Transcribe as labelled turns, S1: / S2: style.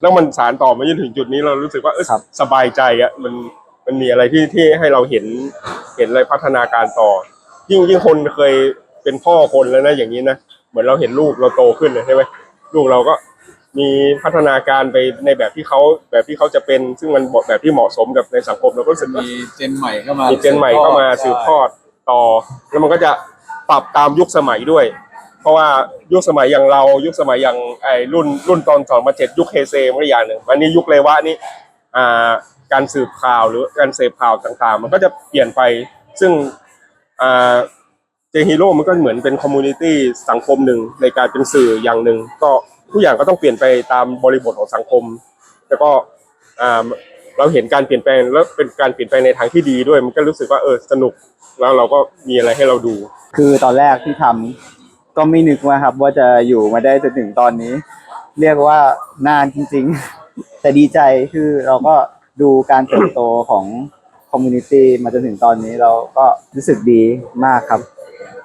S1: แล้วมันสารต่อมาจนถึงจุดนี้เรารู้สึกว่าเออ
S2: ครับ
S1: สบายใจอะมันมันมีอะไรที่ที่ให้เราเห็นเห็นอะไรพัฒนาการต่อ ยิ่งยิ่งคนเคยเป็นพ่อคนแล้วนะอย่างนี้นะเหมือนเราเห็นลูกเราโตขึ้นเลยใช่ไหมลูกเราก็มีพัฒนาการไปในแบบที่เขาแบบที่เขาจะเป็น ซึ่งมันแบบที่เหมาะสมกับในสังคมเราก็รู้สึกว่า
S3: มีเจนใหม่เข้ามา
S1: มี
S3: มี
S1: เจนใหม่เข้ามาสืบทอดต่อ แล้วมันก็จะปรับตามยุคสมัยด้วย เพราะว่ายุคสมัยอย่างเรายุคสมัยอย่างไอ้รุ่นรุ่นตอนสองมาเจ็ดยุคเฮเซมันก็อย่างหนึ่งอันนี้ยุคเลวะนี่อ่าการสืบข่าวหรือการเสพข่าวต่างๆ มันก็จะเปลี่ยนไปซึ่งอ่าเจฮีโร่มันก็เหมือนเป็นคอมมูนิตี้สังคมหนึ่งในการเป็นสื่ออย่างหนึ่งก็ทุกอย่างก็ต้องเปลี่ยนไปตามบริบทของสังคม แล้วก็เราเห็นการเปลี่ยนแปลงแล้วเป็นการเปลี่ยนแปลงในทางที่ดีด้วย มันก็รู้สึกว่าเออสนุกแล้วเราก็มีอะไรให้เราดู
S2: คือตอนแรกที่ทำ ก็ไม่นึกว่าครับ ว่าจะอยู่มาได้จนถึงตอนนี้ เรียกว่านานจริง ๆ แต่ดีใจคือเราก็ดูการเติบโตของคอมมูนิตี้มาจนถึงตอนนี้เราก็รู้สึกดีมากครับ